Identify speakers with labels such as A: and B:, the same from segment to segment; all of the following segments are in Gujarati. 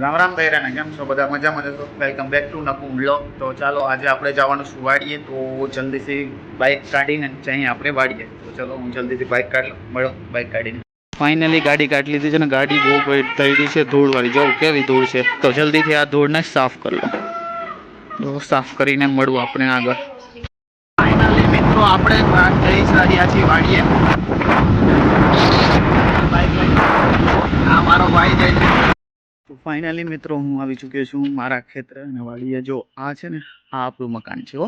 A: રામ રામ બૈરાને કેમ છો? બધા મજામાં છો? Welcome back to Naku blog તો ચાલો આજે આપણે જવાનું છું વાડીએ? તો જલ્દીથી બાઇક કાઢીને જઈએ આપણે વાડીએ. તો ચાલો હું જલ્દીથી બાઇક કાઢ મળો બાઇક કાઢીને. ફાઇનલી ગાડી કાઢી લીધી છે ને ગાડી બહુ થઈ ગઈ છે ધૂળવાળી. જો કેવી ધૂળ છે. તો જલ્દીથી આ ધૂળને સાફ કરી લો તો સાફ કરીને મળવું આપણે આગળ. ફાઇનલી મિત્રો આપણે જઈ રહ્યા છીએ વાડીએ બાઇક લઈને આ મારો ભાઈ જાય છે તો ફાઇનલી મિત્રો, હું આવી ચૂક્યો છું મારા ખેતર અને વાડીએ. જો આ છે ને, આ આપણું મકાન છે, હો.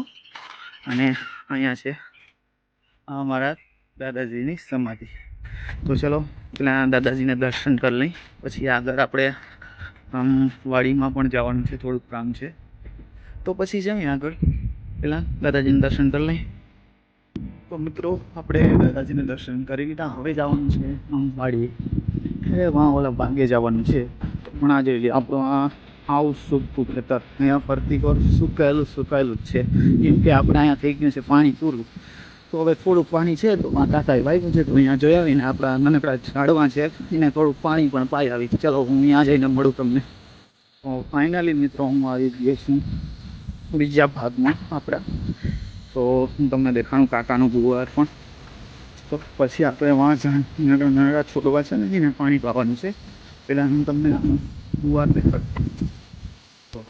A: અને અહીંયા છે આ મારા દાદાજીની સમાધિ. તો ચલો, પેલા દાદાજીને દર્શન કરી લઈ. પછી આગળ આપણે, આમ, વાડીમાં પણ જવાનું છે, થોડુંક કામ છે. તો પછી જઈએ આગળ. પેલા દાદાજીને દર્શન કરી લઈ. તો મિત્રો, આપણે દાદાજીને દર્શન કરી લીધા. હવે જવાનું છે, આમ વાડી એ વાં ઓલા ભાગે જવાનું છે. પણ આજે આપણું આ આવું સૂકું ખેતર અહીંયા ફરતી કોર સુકાયેલું સુકાયેલું જ છે. કેમ કે આપણે અહીંયા થઈ ગયું છે પાણી પૂરું. તો હવે થોડુંક પાણી છે તો આ કાકાએ વાગ્યું છે તો અહીંયા જોઈ આવીને આપણા નાનકડા ઝાડવા છે. એને થોડું પાણી પણ પાઈ આવી. ચલો, હું ત્યાં જઈને મળું તમને. તો ફાઇનલી મિત્રો, હું આવી ગયો છું બીજા ભાગમાં આપણા. તો હું તમને દેખાણું કાકાનું ગુવાર પણ. તો પછી આપણે વાં નાનકડા નાના છોડવા છે ને, એને પાણી પાવાનું છે. પહેલાં હું તમને ગુવાર દેખાડું. તો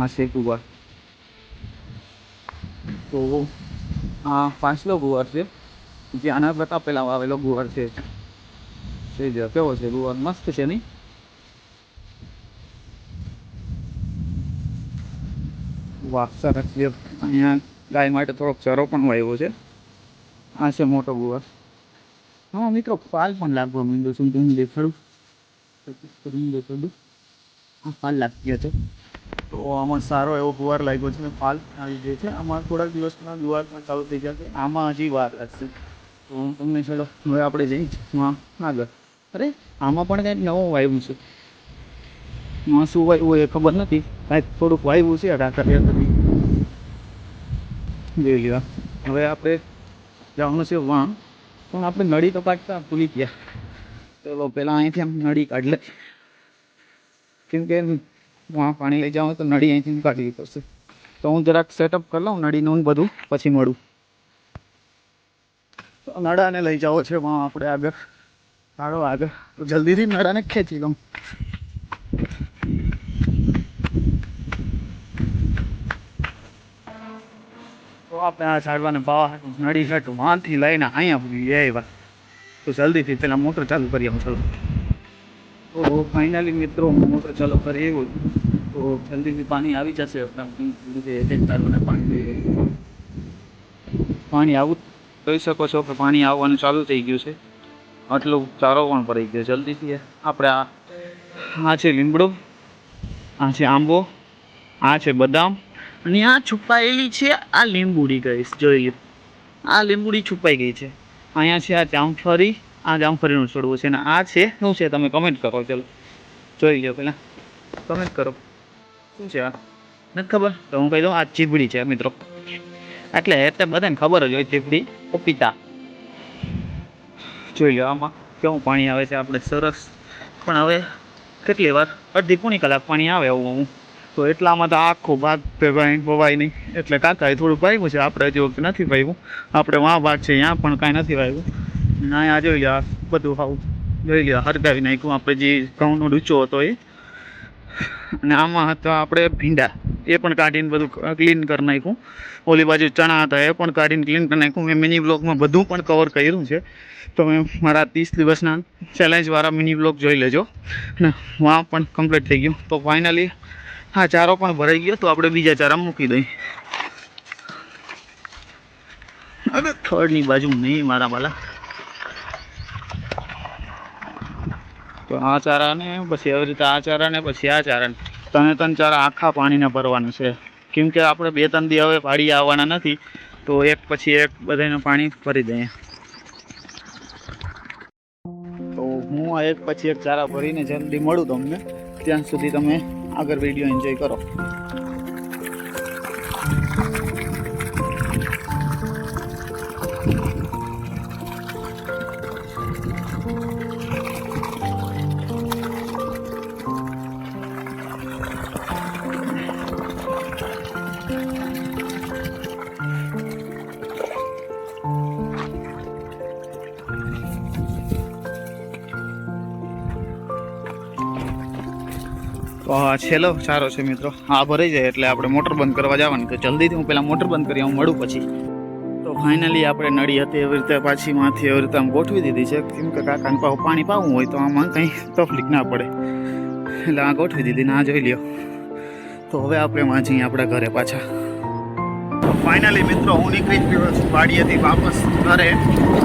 A: આ છે ગુવાર તો આ પાછલો ગુવાર છે. જે આના કરતાં પહેલાં વાવેલો ગુવાર છે. છે જ. કેવો છે ગુવાર? મસ્ત છે નહીં? છે. અહીંયા ગાય માટે થોડોક ચરો પણ વાવ્યો છે. આ છે મોટો ગુવાર. હા મિત્રો ફાલ પણ લાગવા માંડ્યો છું. તમને દેખાડું? કરીને દેખાડું હા, ફાલ લાગી છે. તો આમાં સારો એવો ગુવાર લાગ્યો છે ફાલ આવી ગયો છે. આમાં થોડાક દિવસમાં ગુવાર પણ ચાલુ થઈ જશે. આમાં હજી વાર લાગશે. તો હું તમને ચલો, હવે આપણે જઈએ હા આગળ. અરે, આમાં પણ કંઈક નવું વાયુ છે. માં શું વાયુ એ ખબર નથી. કાંઈક થોડુંક વાયુ છે ઢાકા જોઈ લીધા હવે આપણે જવાનું છે વાં પણ આપણે નળી તો કાઢતા ભૂલી ગયા. ચલો, પહેલાં અહીંથી આમ નળી કાઢી લે કેમ કે હું પાણી લઈ જાઉં તો નળી અહીંથી કાઢવી પડશે. તો હું જરાક સેટઅપ કરી લઉં, નળીનું બધું, પછી મળું. તો નળાને લઈ જાઓ છે વાં આપણે આગળ. કાઢો આગળ. તો જલ્દીથી નળાને ખેંચી લઉં. આપણે આ ઝાડવાને ભાવ નડી કાઢું વાંથી લઈને અહીંયા પૂરી વાત તો જલ્દીથી પેલા મોટર ચાલુ કરી આવું ચલો. તો ફાઇનલી મિત્રો મોટર ચાલુ કરી એવું તો જલ્દીથી પાણી આવી જશે. પાણી પાણી આવું જોઈ શકો છો કે પાણી આવવાનું ચાલુ થઈ ગયું છે. આટલું ચારો પણ પડી ગયો જલ્દીથી. આપણે આ આ છે લીમડો આ છે આંબો, આ છે બદામ અને આ છુપાયેલી છે, આ લીંબુડી ગઈશ જોઈએ આ લીંબુડી છુપાઈ ગઈ છે. અહીંયા છે આ જામફળી, આ જામફળીનું છોડવું છે અને આ છે, શું છે તમે કમેન્ટ કરો ચાલો જોઈ લો પહેલાં કમેન્ટ કરો. શું છે આ? નથી ખબર? તો હું કહી દઉં, આ ચીબડી છે મિત્રો. એટલે એટલે બધાને ખબર જ હોય ચીબડી પપીતા. જોઈ લો આમાં કેવું પાણી આવે છે, આપણે સરસ. પણ હવે કેટલી વાર? અડધી પૂણી કલાક પાણી આવે એવું હું. તો એટલામાં તો આખો ભાગ ભાઈ ભવાય નહીં. એટલે કાકાએ થોડું ભાવ્યું છે. આપણે હજી વખતે નથી ભાવ્યું આપણે વાં ભાત છે ત્યાં પણ કાંઈ નથી ભાવ્યું અને અહીંયા જોઈ લો બધું ખાવું જોઈ લ્યા, હરગાવી નાખ્યું. આપણે જે ઘઉંનો ડૂચો હતો એ. અને આમાં હતા આપણે ભીંડા. એ પણ કાઢીને બધું ક્લીન કરી નાખ્યું. ઓલી બાજુ ચણા હતા, એ પણ કાઢીને ક્લીન કરી નાખ્યું. મેં મિની બ્લોગમાં બધું પણ કવર કર્યું છે. તમે મારા ત્રીસ દિવસના ચેલેન્જવાળા મિની બ્લોગ જોઈ લેજો. ને વાં પણ કમ્પ્લીટ થઈ ગયું. તો ફાઇનલી હા, ચારો પણ ભરાઈ ગયો, તો આપણે બીજા ચારા મૂકી દઈએ. અરે થર્ડની બાજુ નહીં મારા બાલા. તો આ ચારાને, પછી એવી રીતે આ ચારાને, પછી આ ચારાને. તને ત્રણ ચારા આખા પાણીને ભરવાનું છે. કેમ કે આપણે બે ત્રણ દી હવે પાડી આવવાના નથી, તો એક પછી એક બધાને પાણી ભરી દઈએ. તો હું એક પછી એક ચારા ભરીને જલ્દી મળું તમને, ત્યાં સુધી તમે આગળ વીડિયો એન્જોય કરો. છેલ્લો સારો છે મિત્રો. આ ભરાઈ જાય એટલે આપણે મોટર બંધ કરવા જવાની તો જલ્દીથી હું પહેલાં મોટર બંધ કરી હું મળું પછી. તો ફાઇનલી આપણે નળી હતી એવી રીતે પાછી માંથી એવી રીતે આમ ગોઠવી દીધી છે. કેમ કે કાકાને પાછું પાણી પાવું હોય તો આમાં કંઈ તકલીફ ના પડે. એટલે આ ગોઠવી દીધી ને આ જોઈ લ્યો. તો હવે આપણે વાંચીએ આપણા ઘરે પાછા. ફાઇનલી મિત્રો, હું નીકળી જ ગયો છું વાડીએથી વાપસ ઘરે.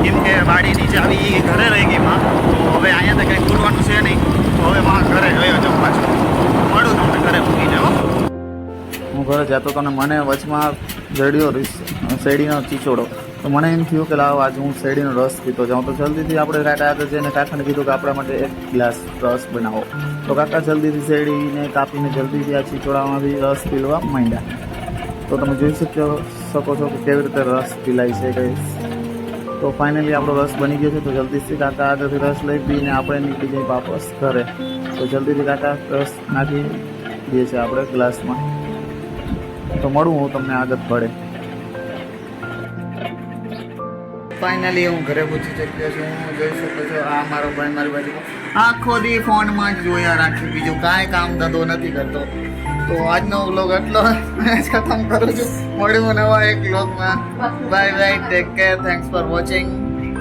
A: કેમ કે વાડી નીચે આવી ઘરે રહી ગઈ માં. તો હવે અહીંયા તો કંઈ ખોલવાનું છે નહીં. તો હવે માં ઘરે ગયો છું પાછો. ઘરે મૂકી જાઓ હું ઘરે જતો તો ને મને વચમાં જડ્યો શેરડીનો ચીચોડો. તો મને એમ થયું કે લાવ આજે હું શેરડીનો રસ પીતો જાઉં. તો જલ્દીથી આપણે કાકા આગળ જઈને કાકાને કીધું કે આપણા માટે એક ગ્લાસ રસ બનાવો. તો કાકા જલ્દીથી શેરડીને કાપીને જલ્દીથી આ ચીચોડામાંથી રસ પીલવા માંડ્યા. તો તમે જોઈ શક્યો શકો છો કે કેવી રીતે રસ પીલાય છે, કઈ. તો ફાઇનલી આપણો રસ બની ગયો છે. તો જલ્દીથી કાકા આગળથી રસ લઈ પીને આપણે નીકળી જઈએ વાપસ ઘરે. તો જલ્દીથી કાકા રસ નાખી દઈએ છીએ આપણે ક્લાસમાં તો મળું હું તમને આગળ પડે ફાઇનલી હું ઘરે પૂછી શક્યો છું. હું જોઈ શકું છું આ મારો ભાઈ મારી બાજુ. આખો દી ફોનમાં જ જોયા રાખે. બીજું કાંઈ કામ ધંધો નથી કરતો. તો આજનો વ્લોગ એટલો ખતમ કરું છું. મળ્યું નવા એક વ્લોગમાં bye bye take care thanks for watching